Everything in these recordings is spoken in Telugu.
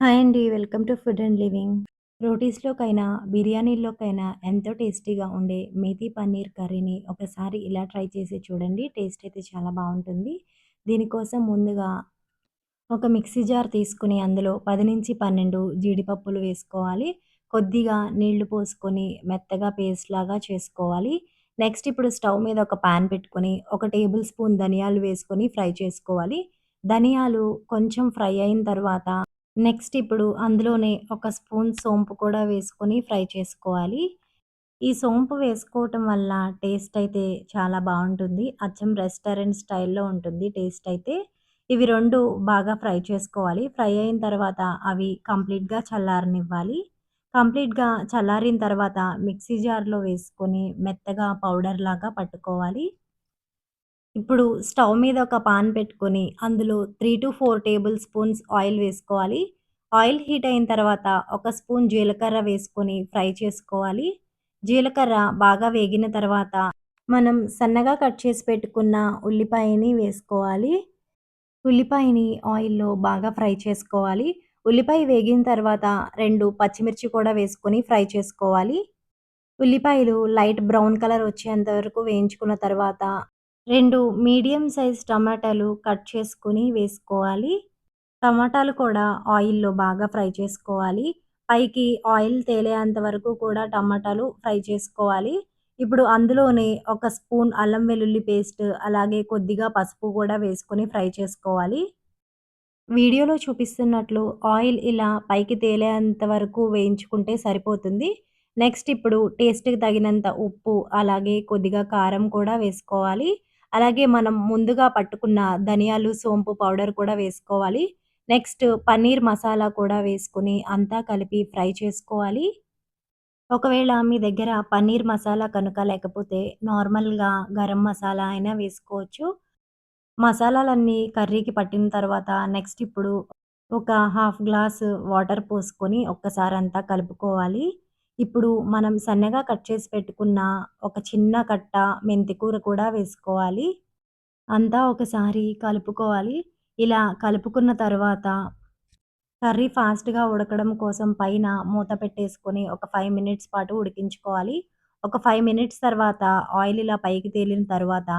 హాయ్ అండి. Welcome to food and living. రోటీస్‌లోకైనా, బిర్యానీలోకైనా ఎంతో టేస్టీగా ఉండే మేథీ పన్నీర్ కర్రీని ఒకసారి ఇలా ట్రై చేసి చూడండి. టేస్ట్ అయితే చాలా బాగుంటుంది దీనికోసం ముందుగా ఒక మిక్సీ జార్ తీసుకుని అందులో 10-12 జీడిపప్పులు వేసుకోవాలి. కొద్దిగా నీళ్ళు పోసుకొని మెత్తగా పేస్ట్‌లాగా చేసుకోవాలి. నెక్స్ట్ ఇప్పుడు స్టవ్ మీద ఒక పాన్ పెట్టుకొని, ఒక టేబుల్ స్పూన్ ధనియాలు వేసుకొని ఫ్రై చేసుకోవాలి. ధనియాలు కొంచెం ఫ్రై అయిన తర్వాత నెక్స్ట్ ఇప్పుడు అందులోనే ఒక స్పూన్ సోంపు కూడా వేసుకొని ఫ్రై చేసుకోవాలి. ఈ సోంపు వేసుకోవటం వల్ల టేస్ట్ అయితే చాలా బాగుంటుంది అచ్చం రెస్టారెంట్ స్టైల్‌లో ఉంటుంది టేస్ట్ అయితే. ఇవి రెండు బాగా ఫ్రై చేసుకోవాలి. ఫ్రై అయిన తర్వాత అవి కంప్లీట్‌గా చల్లారనివ్వాలి. కంప్లీట్‌గా చల్లారిన తర్వాత మిక్సీ జార్‌లో వేసుకొని మెత్తగా పౌడర్ లాగా పట్టుకోవాలి. ఇప్పుడు స్టవ్ మీద ఒక పాన్ పెట్టుకొని అందులో 3-4 టేబుల్ స్పూన్స్ ఆయిల్ వేసుకోవాలి. ఆయిల్ హీట్ అయిన తర్వాత ఒక స్పూన్ జీలకర్ర వేసుకొని ఫ్రై చేసుకోవాలి. జీలకర్ర బాగా వేగిన తర్వాత మనం సన్నగా కట్ చేసి పెట్టుకున్న ఉల్లిపాయని వేసుకోవాలి. ఉల్లిపాయని ఆయిల్‌లో బాగా ఫ్రై చేసుకోవాలి. ఉల్లిపాయ వేగిన తర్వాత రెండు పచ్చిమిర్చి కూడా వేసుకొని ఫ్రై చేసుకోవాలి. ఉల్లిపాయలు లైట్ బ్రౌన్ కలర్ వచ్చేంత వరకు వేయించుకున్న తర్వాత రెండు మీడియం సైజ్ టమాటాలు కట్ చేసుకుని వేసుకోవాలి. టమాటాలు కూడా ఆయిల్‌లో బాగా ఫ్రై చేసుకోవాలి. పైకి ఆయిల్ తేలేంత వరకు కూడా టమాటాలు ఫ్రై చేసుకోవాలి. ఇప్పుడు అందులోనే ఒక స్పూన్ అల్లం వెల్లుల్లి పేస్ట్, అలాగే కొద్దిగా పసుపు కూడా వేసుకొని ఫ్రై చేసుకోవాలి. వీడియోలో చూపిస్తున్నట్లు ఆయిల్ ఇలా పైకి తేలేంత వరకు వేయించుకుంటే సరిపోతుంది. నెక్స్ట్ ఇప్పుడు టేస్ట్‌కి తగినంత ఉప్పు, అలాగే కొద్దిగా కారం కూడా వేసుకోవాలి. అలాగే మనం ముందుగా పట్టుకున్న ధనియాలు, సోంపు పౌడర్ కూడా వేసుకోవాలి. నెక్స్ట్ పన్నీర్ మసాలా కూడా వేసుకొని అంతా కలిపి ఫ్రై చేసుకోవాలి. ఒకవేళ మీ దగ్గర పన్నీర్ మసాలా కనుక లేకపోతే నార్మల్‌గా గరం మసాలా అయినా వేసుకోవచ్చు. మసాలాలన్నీ కర్రీకి పట్టిన తర్వాత నెక్స్ట్ ఇప్పుడు ఒక హాఫ్ గ్లాస్ వాటర్ పోసుకొని ఒక్కసారి అంతా కలుపుకోవాలి. ఇప్పుడు మనం సన్నగా కట్ చేసి పెట్టుకున్న ఒక చిన్న కట్ట మెంతికూర కూడా వేసుకోవాలి. అంతా ఒకసారి కలుపుకోవాలి. ఇలా కలుపుకున్న తర్వాత కర్రీ ఫాస్ట్‌గా ఉడకడం కోసం పైన మూత పెట్టేసుకొని ఒక ఫైవ్ మినిట్స్ పాటు ఉడికించుకోవాలి. ఒక ఫైవ్ మినిట్స్ తర్వాత ఆయిల్ ఇలా పైకి తేలిన తర్వాత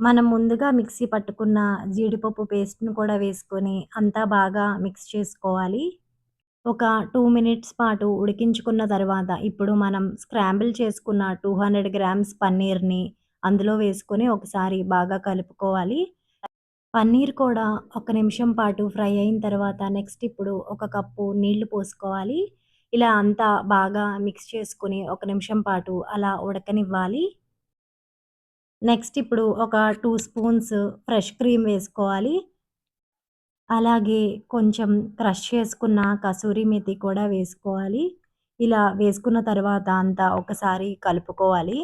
మనం ముందుగా మిక్సీ పట్టుకున్న జీడిపప్పు పేస్ట్‌ని కూడా వేసుకొని అంతా బాగా మిక్స్ చేసుకోవాలి. ఒక టూ మినిట్స్ పాటు ఉడికించుకున్న తర్వాత ఇప్పుడు మనం స్క్రాంబుల్ చేసుకున్న 200 గ్రామ్స్ పన్నీర్‌ని అందులో వేసుకొని ఒకసారి బాగా కలుపుకోవాలి. పన్నీర్ కూడా ఒక నిమిషం పాటు ఫ్రై అయిన తర్వాత నెక్స్ట్ ఇప్పుడు ఒక కప్పు నీళ్ళు పోసుకోవాలి. ఇలా అంతా బాగా మిక్స్ చేసుకొని ఒక నిమిషం పాటు అలా ఉడకనివ్వాలి. నెక్స్ట్ ఇప్పుడు ఒక టూ స్పూన్స్ ఫ్రెష్ క్రీమ్ వేసుకోవాలి. అలాగే కొంచెం క్రష్ చేసుకున్న కసూరి మేతి కూడా వేసుకోవాలి. ఇలా వేసుకున్న తర్వాత అంతా ఒకసారి కలుపుకోవాలి.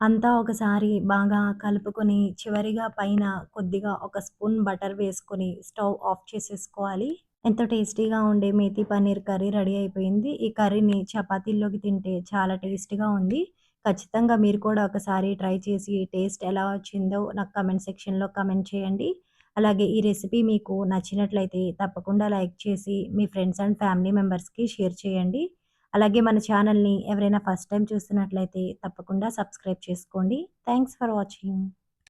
అంతా ఒకసారి బాగా కలుపుకొని చివరిగా పైన కొద్దిగా ఒక స్పూన్ బటర్ వేసుకొని స్టవ్ ఆఫ్ చేసేసుకోవాలి. ఎంతో టేస్టీగా ఉండే మేతి పన్నీర్ కర్రీ రెడీ అయిపోయింది. ఈ కర్రీని చపాతీల్లోకి తింటే చాలా టేస్టీగా ఉంది. ఖచ్చితంగా మీరు కూడా ఒకసారి ట్రై చేసి టేస్ట్ ఎలా వచ్చిందో నాకు కమెంట్ సెక్షన్‌లో కమెంట్ చేయండి. అలాగే ఈ రెసిపీ మీకు నచ్చినట్లయితే తప్పకుండా లైక్ చేసి మీ ఫ్రెండ్స్ అండ్ ఫ్యామిలీ మెంబర్స్‌కి షేర్ చేయండి. అలాగే మన ఛానల్‌ని ఎవరైనా ఫస్ట్ టైం చూస్తున్నట్లయితే తప్పకుండా సబ్స్క్రైబ్ చేసుకోండి. Thanks for watching.